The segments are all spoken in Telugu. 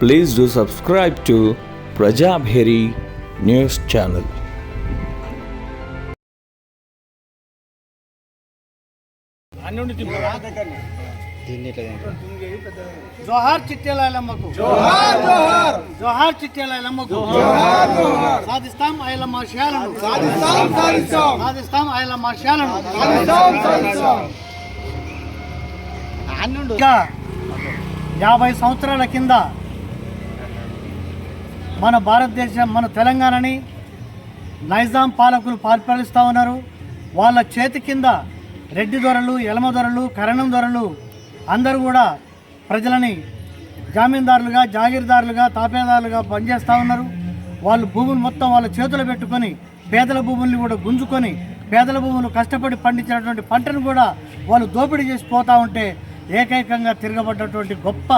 Please do subscribe to Prajabheri News Channel. జోహార్ చిట్టెలమ్మకు జోహార్ జోహార్. జోహార్ చిట్టెలమ్మకు జోహార్ జోహార్. సాధిస్తాం ఐలమ్మ శాలను. సాధిస్తాం సాధిస్తాం. సాధిస్తాం ఐలమ్మ శాలను. సాధిస్తాం సాధిస్తాం. ఇంకా యాభై సంవత్సరాల కింద మన భారతదేశం మన తెలంగాణని నైజాం పాలకులు పరిపాలిస్తూ ఉన్నారు. వాళ్ళ చేతి కింద రెడ్డి దొరలు ఎలమ దొరలు కరణం దొరలు అందరూ కూడా ప్రజలని జామీందారులుగా జాగీర్దారులుగా తాపేదారులుగా పనిచేస్తూ ఉన్నారు. వాళ్ళు భూములు మొత్తం వాళ్ళ చేతులు పెట్టుకొని పేదల భూముల్ని కూడా గుంజుకొని పేదల భూములు కష్టపడి పండించినటువంటి పంటను కూడా వాళ్ళు దోపిడీ చేసి పోతూ ఉంటే ఏకైకంగా తిరగబడ్డటువంటి గొప్ప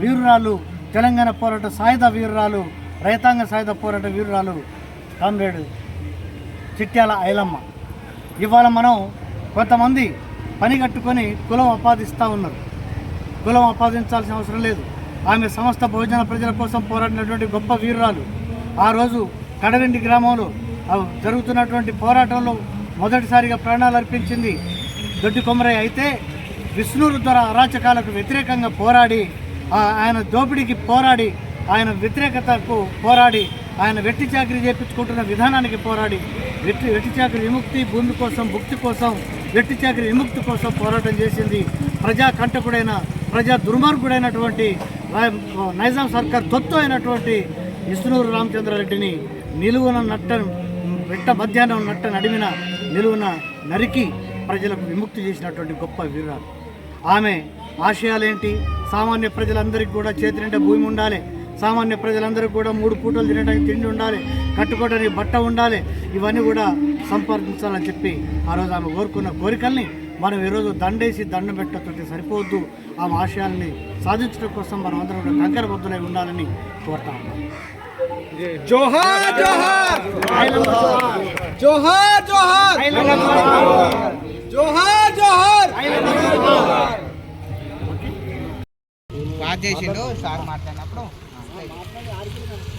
వీరురాలు తెలంగాణ పోరాట సాయుధ వీరురాలు రైతాంగ సాయుధ పోరాట వీరురాలు కామ్రేడ్ చిట్యాల ఐలమ్మ. ఇవాళ మనం కొంతమంది పని కట్టుకొని కులం ఆపాదిస్తూ ఉన్నారు. కులం ఆపాదించాల్సిన అవసరం లేదు. ఆమె సమస్త భోజన ప్రజల కోసం పోరాడినటువంటి గొప్ప వీరురాలు. ఆ రోజు కడవెండి గ్రామంలో జరుగుతున్నటువంటి పోరాటంలో మొదటిసారిగా ప్రాణాలు అర్పించింది దొడ్డి కొమరయ్య. అయితే విష్ణురు ద్వారా అరాచకాలకు వ్యతిరేకంగా పోరాడి ఆ- ఆయన దోపిడీకి పోరాడి ఆయన వ్యతిరేకతకు పోరాడి ఆయన వెట్టి చాకరీ చేపించుకుంటున్న విధానానికి పోరాడి వెట్టి వెట్టి చాకరీ విముక్తి భూమి కోసం భుక్తి కోసం వెట్టి చాకరీ విముక్తి కోసం పోరాటం చేసింది ప్రజా కంటకుడైన ప్రజా దుర్మార్గుడైనటువంటి నైజాం సర్కార్ తొత్తు అయినటువంటి ఇసునూరు రామచంద్రారెడ్డిని నిలువున నట్ట వెట్ట మధ్యాహ్నం నట్ట నడిమిన నిలువున నరికి ప్రజలకు విముక్తి చేసినటువంటి గొప్ప వీరాలు ఆమె ఆశయాలేంటి? సామాన్య ప్రజలందరికీ కూడా చేతి నిండా భూమి ఉండాలి. సామాన్య ప్రజలందరికీ కూడా మూడు పూటలు తినడానికి తిండి ఉండాలి కట్టుకోవడానికి బట్ట ఉండాలి ఇవన్నీ కూడా సంపాదించాలని చెప్పి ఆ రోజు ఆమె కోరుకున్న కోరికల్ని మనం ఈరోజు దండేసి దండం పెట్టతుంటే సరిపోవద్దు. ఆమె ఆశయాల్ని సాధించడం కోసం మనం అందరం కూడా కంకర బొద్దులై ఉండాలని కోరుతా ఉన్నాం. జోహార్ జోహార్! బాగా చేసిండు సార్ మాట్లాడినప్పుడు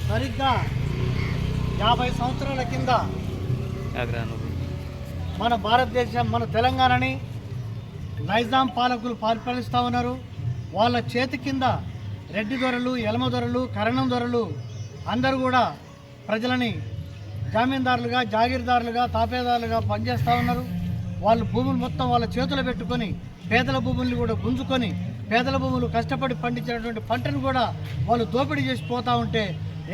సరిగ్గా యాభై సంవత్సరాల కింద మన భారతదేశం మన తెలంగాణని నైజాం పాలకులు పరిపాలిస్తూ ఉన్నారు. వాళ్ళ చేతి కింద రెడ్డి దొరలు ఎలమ దొరలు కరణం దొరలు అందరూ కూడా ప్రజలని జామీందారులుగా జాగీర్దారులుగా తాపేదారులుగా పనిచేస్తూ ఉన్నారు. వాళ్ళు భూములు మొత్తం వాళ్ళ చేతులు పెట్టుకొని పేదల భూముల్ని కూడా గుంజుకొని పేదల భూములు కష్టపడి పండించినటువంటి పంటను కూడా వాళ్ళు దోపిడీ చేసి పోతూ ఉంటే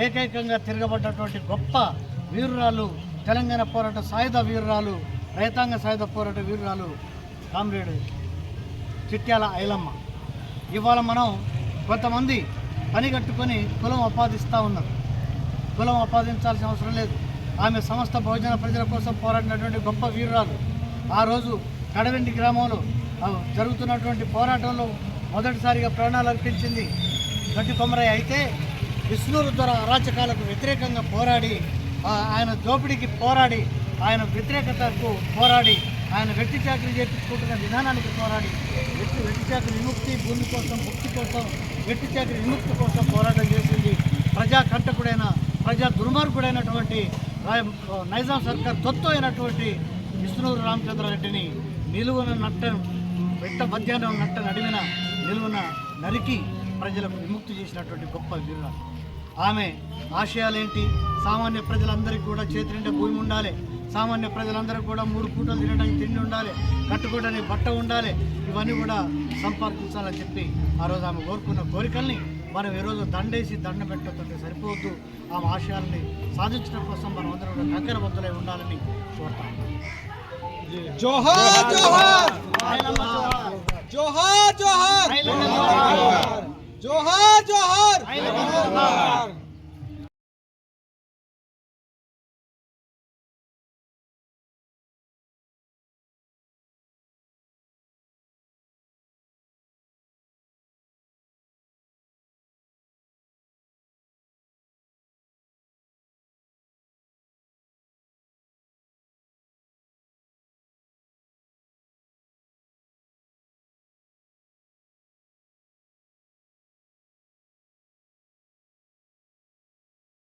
ఏకైకంగా తిరగబడ్డటువంటి గొప్ప వీరురాలు తెలంగాణ పోరాట సాయుధ వీరురాలు రైతాంగ సాయుధ పోరాట వీరురాలు కామ్రేడ్ చిట్యాల ఐలమ్మ. ఇవాళ మనం కొంతమంది పని కట్టుకొని కులం ఆపాదిస్తూ ఉన్నారు. కులం ఆపాదించాల్సిన అవసరం లేదు. ఆమె సమస్త భోజన ప్రజల కోసం పోరాడినటువంటి గొప్ప వీరురాలు. ఆ రోజు కడవెండి గ్రామంలో జరుగుతున్నటువంటి పోరాటంలో మొదటిసారిగా ప్రాణాలు అర్పించింది గట్టి కొమరయ్య. అయితే విష్ణురు ద్వారా అరాచకాలకు వ్యతిరేకంగా పోరాడి ఆయన దోపిడీకి పోరాడి ఆయన వ్యతిరేకతకు పోరాడి ఆయన వెట్టి చాకరీ చేపించుకుంటున్న విధానానికి పోరాడి వెట్టి వెట్టి చాకరీ విముక్తి భూమి కోసం ముక్తి కోసం వెట్టి చాకరీ విముక్తి కోసం పోరాటం చేసింది ప్రజా కంటకుడైన ప్రజా దుర్మార్గుడైనటువంటి నైజాం సర్కార్ తొత్తు అయినటువంటి విష్ణువు రామచంద్రారెడ్డిని నిలువున నట్ట వెట్ట మధ్యాహ్నం నట్ట నడిమిన నిలువున నరికి ప్రజలకు విముక్తి చేసినటువంటి గొప్ప వీరురాలు. ఆమె ఆశయాలేంటి? సామాన్య ప్రజలందరికీ కూడా చేతి నిండా భూమి ఉండాలి. సామాన్య ప్రజలందరికీ కూడా మూడు పూటలు తినడానికి తిండి ఉండాలి. కట్టుకోవడానికి బట్ట ఉండాలి. ఇవన్నీ కూడా సంపాదించాలని చెప్పి ఆ రోజు ఆమె కోరుకున్న కోరికల్ని మనం ఈరోజు దండేసి దండ పెట్టతుంటే సరిపోవద్దు. ఆమె ఆశయాల్ని సాధించడం కోసం మనం అందరం కూడా కంకర బద్దలై ఉండాలని కోరుతాం జోహార్ జోహార్! జోహార్